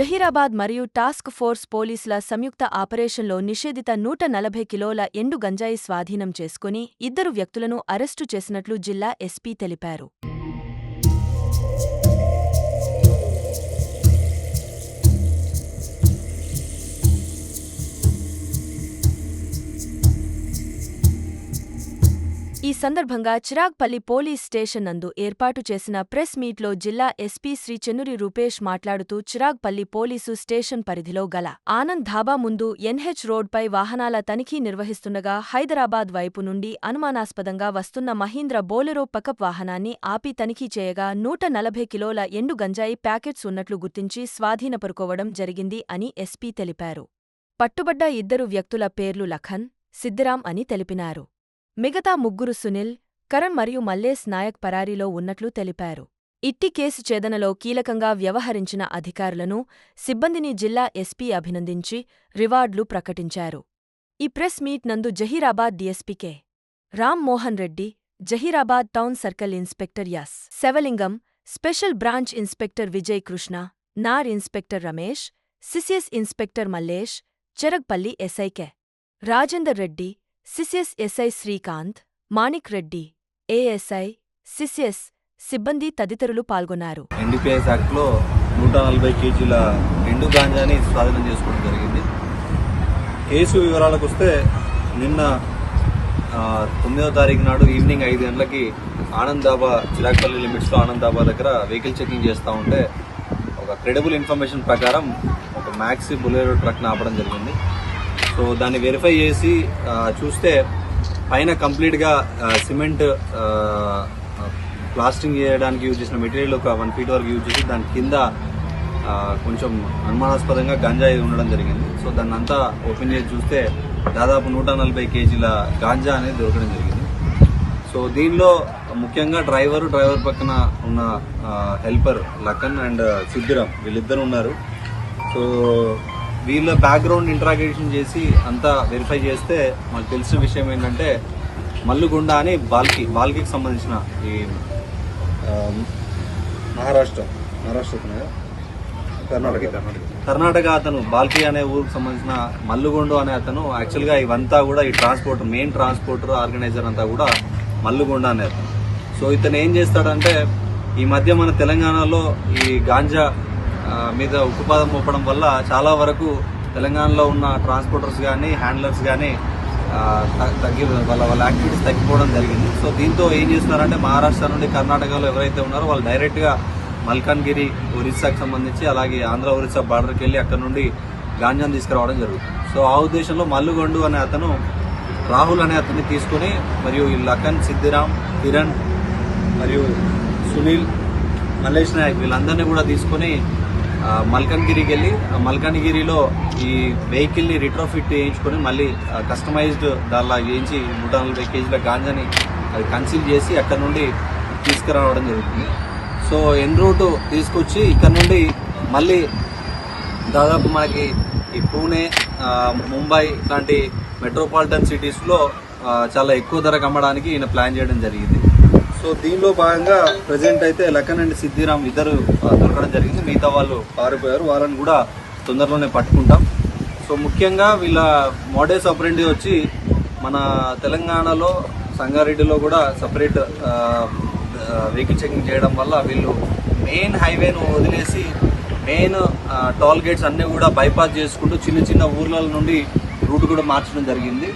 జహీరాబాద్ మరియు task force పోలీసుల సంయుక్త ఆపరేషన్లో నిషేధిత నూట నలభై కిలోల ఎండు గంజాయి స్వాధీనం చేసుకుని ఇద్దరు వ్యక్తులను అరెస్టు చేసినట్లు జిల్లా ఎస్పీ తెలిపారు. ఈ సందర్భంగా చిరాగ్పల్లి పోలీస్ స్టేషన్ నందు ఏర్పాటు చేసిన ప్రెస్ మీట్లో జిల్లా ఎస్పీ శ్రీ చెన్నూరి రూపేష్ మాట్లాడుతూ చిరాగ్పల్లి పోలీసు స్టేషన్ పరిధిలో గల ఆనంద్ ధాబా ముందు ఎన్హెచ్ రోడ్పై వాహనాల తనిఖీ నిర్వహిస్తుండగా హైదరాబాద్ వైపు నుండి అనుమానాస్పదంగా వస్తున్న మహీంద్ర బోలెరో పకప్ వాహనాన్ని ఆపి తనిఖీ చేయగా నూట నలభై కిలోల ఎండు గంజాయి ప్యాకెట్స్ ఉన్నట్లు గుర్తించి స్వాధీనపరుకోవడం జరిగింది అని ఎస్పీ తెలిపారు. పట్టుబడ్డ ఇద్దరు వ్యక్తుల పేర్లు లఖన్ సిద్ధిరాం అని తెలిపినారు. మిగతా ముగ్గురు సునీల్ కరణ్ మరియు మల్లేశ్ నాయక్ పరారీలో ఉన్నట్లు తెలిపారు. ఇట్టి కేసు ఛేదనలో కీలకంగా వ్యవహరించిన అధికారులను సిబ్బందిని జిల్లా ఎస్పీ అభినందించి రివార్డులు ప్రకటించారు. ఈ ప్రెస్ మీట్ నందు Zaheerabad DSP Ram Mohan Reddy Zaheerabad town circle inspector as Shivalingam special branch inspector Vijay Krishna నార్ inspector Ramesh CCS inspector Mallesh Cheragpalli ఎస్ఐకే Rajender Reddy CCS SI Srikanth Manik Reddy ASI CCS సిబ్బంది తదితరులు పాల్గొన్నారు. NDPS యాక్ట్లో నూట నలభై కేజీల ఎండు గాంజాని స్వాధీనం చేసుకోవడం జరిగింది. కేసు వివరాలకు వస్తే నిన్న తొమ్మిదో తారీఖు నాడు ఈవినింగ్ ఐదు గంటలకి ఆనంద్ చిరాక్పల్లి లిమిట్స్లో ఆనందాబా దగ్గర వెహికల్ చెకింగ్ చేస్తూ ఉంటే ఒక క్రెడిబుల్ ఇన్ఫర్మేషన్ ప్రకారం ఒక మ్యాక్సీ బులెరో ట్రక్ని ఆపడం జరిగింది. సో దాన్ని వెరిఫై చేసి చూస్తే పైన కంప్లీట్గా సిమెంట్ ప్లాస్టింగ్ చేయడానికి యూజ్ చేసిన మెటీరియల్ ఒక వన్ ఫీట్ వరకు యూజ్ చేసి దాని కింద కొంచెం అనుమానాస్పదంగా గంజాయి ఉండడం జరిగింది. సో దాన్ని అంతా ఓపెన్ చేసి చూస్తే దాదాపు నూట నలభై కేజీల గాంజా అనేది దొరకడం జరిగింది. సో దీనిలో ముఖ్యంగా డ్రైవర్ డ్రైవర్ పక్కన ఉన్న హెల్పర్ లఖన్ అండ్ సిద్ధిరాం వీళ్ళిద్దరు ఉన్నారు. సో వీళ్ళ బ్యాక్గ్రౌండ్ ఇంట్రాగేషన్ చేసి అంతా వెరిఫై చేస్తే మాకు తెలిసిన విషయం ఏంటంటే మల్లుగుండ అని బాల్కి బాల్కీకి సంబంధించిన ఈ మహారాష్ట్ర మహారాష్ట్ర? కర్ణాటక. కర్ణాటక. అతను బాల్కి అనే ఊరికి సంబంధించిన మల్లుగొండు అనే అతను యాక్చువల్గా ఇవంతా కూడా ఈ ట్రాన్స్పోర్ట్ మెయిన్ ట్రాన్స్పోర్టర్ ఆర్గనైజర్ అంతా కూడా మల్లుగొండ అనే అతను. సో ఇతను ఏం చేస్తాడంటే ఈ మధ్య మన తెలంగాణలో ఈ గాంజా మీద ఉక్కుపాదం మోపడం వల్ల చాలా వరకు తెలంగాణలో ఉన్న ట్రాన్స్పోర్టర్స్ కానీ హ్యాండ్లర్స్ కానీ తగ్గి వాళ్ళ వాళ్ళ యాక్టివిటీస్ తగ్గిపోవడం జరిగింది. సో దీంతో ఏం చేస్తున్నారంటే మహారాష్ట్ర నుండి కర్ణాటకలో ఎవరైతే ఉన్నారో వాళ్ళు డైరెక్ట్గా మల్కాన్గిరి ఒరిస్సాకి సంబంధించి అలాగే ఆంధ్ర ఒరిస్సా బార్డర్కి వెళ్ళి అక్కడ నుండి గాంజాను తీసుకురావడం జరుగుతుంది. సో ఆ ఉద్దేశంలో మల్లుగొండు అనే అతను రాహుల్ అనే అతన్ని తీసుకొని మరియు ఈ లఖన్ సిద్ధిరామ్ కిరణ్ మరియు సునీల్ మల్లేష్ నాయక్ వీళ్ళందరినీ కూడా తీసుకొని మల్కన్గిరికి వెళ్ళి మల్కన్గిరిలో ఈ వెహికల్ని రిట్రోఫిట్ చేయించుకొని మళ్ళీ కస్టమైజ్డ్ దానిలా చేయించి నూట నలభై కేజీల గాంజాని అది కన్సీల్ చేసి అక్కడ నుండి తీసుకురావడం జరుగుతుంది. సో ఎన్ రూట్ తీసుకొచ్చి ఇక్కడ నుండి మళ్ళీ దాదాపు మనకి ఈ పూణే ముంబై లాంటి మెట్రోపాలిటన్ సిటీస్లో చాలా ఎక్కువ ధరకు అమ్మడానికి ఈయన ప్లాన్ చేయడం జరిగింది. సో దీనిలో భాగంగా ప్రజెంట్ అయితే లఖన్ అండ్ సిద్ధిరామ్ ఇద్దరు దొరకడం జరిగింది. మిగతా వాళ్ళు పారిపోయారు. వాళ్ళని కూడా తొందరలోనే పట్టుకుంటాం. సో ముఖ్యంగా వీళ్ళ మోడేస్ ఆపరెండి వచ్చి మన తెలంగాణలో సంగారెడ్డిలో కూడా సపరేట్ వెహికల్ చెకింగ్ చేయడం వల్ల వీళ్ళు మెయిన్ హైవేను వదిలేసి మెయిన్ టోల్ గేట్స్ అన్నీ కూడా బైపాస్ చేసుకుంటూ చిన్న చిన్న ఊర్ల నుండి రూట్ కూడా మార్చడం జరిగింది.